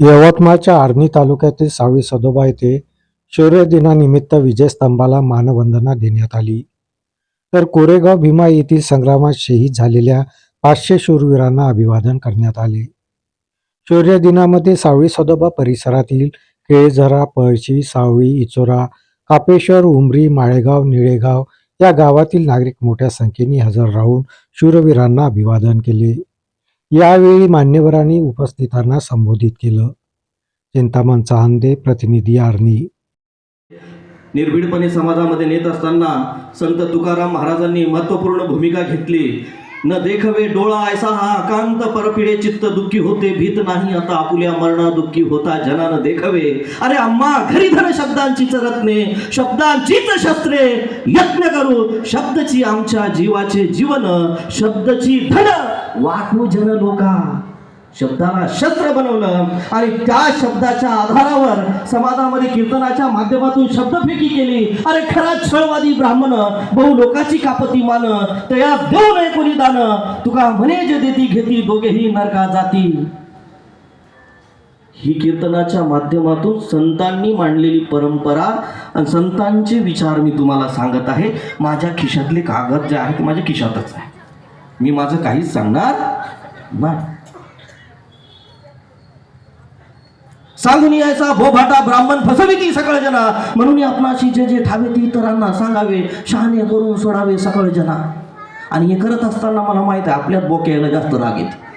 यवतमाळच्या आर्णी तालुक्यातील सावळी सदोबा येथे शौर्यदिनानिमित्त विजयस्तंभाला मानवंदना देण्यात आली. तर कोरेगाव भीमा येथील संग्रामात शहीद झालेल्या पाचशे शूरवीरांना अभिवादन करण्यात आले. शौर्य दिनामध्ये सावळी सदोबा परिसरातील केळझरा पळशी सावळी इचोरा कापेश्वर उमरी माळेगाव निळेगाव या गावातील नागरिक मोठ्या संख्येने हजर राहून शूरवीरांना अभिवादन केले. यावेळी मान्यवरांनी उपस्थितांना संबोधित केलं. चिंतामण चहांदे प्रतिनिधी आर्णी. निर्भीडपणे समाजामध्ये नेत असताना संत तुकाराम महाराजांनी महत्त्वपूर्ण भूमिका घेतली. न देखवे डोळा ऐसा हा अकांत परपिडे चित्त दुःखी होते भीत नाही आता आपुल्या मरणा दुःखी होता जनान देखवे. अरे अम्मा घरी धर शब्दांचीच रत्ने शब्दांचीच शस्त्रे यत्न करू शब्दची आमच्या जीवाचे जीवन शब्दची धन वाटू जन लोका. शब्दाला शस्त्र बनवलं आणि त्या शब्दाच्या आधारावर समाजामध्ये कीर्तनाच्या माध्यमातून शब्दफेकी केली. अरे खरा छळवादी ब्राह्मण बहु लोकाची कापती मान तया देऊ नये कोणी दान. तुका म्हणे जे देती घेती दोघेही नरका जाती. ही कीर्तनाच्या माध्यमातून संतांनी मांडलेली परंपरा आणि संतांचे विचार मी तुम्हाला सांगत आहे. माझ्या खिशातले कागद जे आहेत माझ्या खिशातच आहे मी माझं काहीच सांगणार नाही. सांगून यायचा भोभाटा ब्राह्मण फसविती सकळ जना. म्हणून आपणाशी जे जे ठावे ती इतरांना सांगावे शहाणे करून सोडावे सकळ जना. आणि हे करत असताना मला माहीत आहे आपल्यात बोक्याला जास्त राग येते.